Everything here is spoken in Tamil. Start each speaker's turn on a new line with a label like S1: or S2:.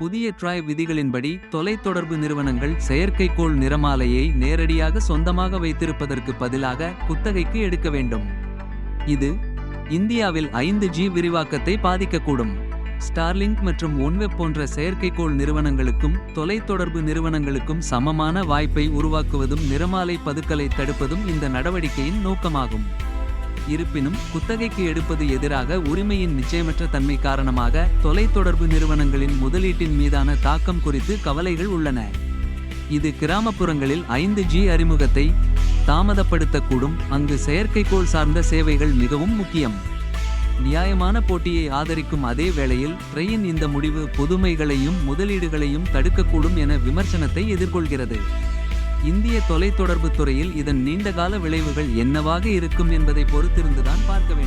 S1: புதிய ட்ராய் விதிகளின்படி தொலைத்தொடர்பு நிறுவனங்கள் செயற்கைக்கோள் நிறமாலையை நேரடியாக சொந்தமாக வைத்திருப்பதற்கு பதிலாக குத்தகைக்கு எடுக்க வேண்டும் இது இந்தியாவில் ஐந்து ஜி விரிவாக்கத்தை பாதிக்கக்கூடும் ஸ்டார்லிங்க் மற்றும் ஒன்வெப் போன்ற செயற்கைக்கோள் நிறுவனங்களுக்கும் தொலைத்தொடர்பு நிறுவனங்களுக்கும் சமமான வாய்ப்பை உருவாக்குவதும் நிறமாலை பதுக்கலை தடுப்பதும் இந்த நடவடிக்கையின் நோக்கமாகும் இருப்பினும் குத்தகைக்கு எடுப்பது எதிராக உரிமையின் நிச்சயமற்ற தன்மை காரணமாக தொலைத்தொடர்பு நிறுவனங்களின் முதலீட்டின் மீதான தாக்கம் குறித்து கவலைகள் உள்ளன இது கிராமப்புறங்களில் ஐந்து ஜி அறிமுகத்தை தாமதப்படுத்தக்கூடும் அங்கு செயற்கைக்கோள் சார்ந்த சேவைகள் மிகவும் முக்கியம் நியாயமான போட்டியை ஆதரிக்கும் அதே வேளையில் ட்ரெயின் இந்த முடிவு புதுமைகளையும் முதலீடுகளையும் தடுக்கக்கூடும் என விமர்சனத்தை எதிர்கொள்கிறது இந்திய தொலைத்தொடர்பு துறையில் இதன் நீண்டகால விளைவுகள் என்னவாக இருக்கும் என்பதை பொறுத்திருந்துதான் பார்க்க வேண்டும்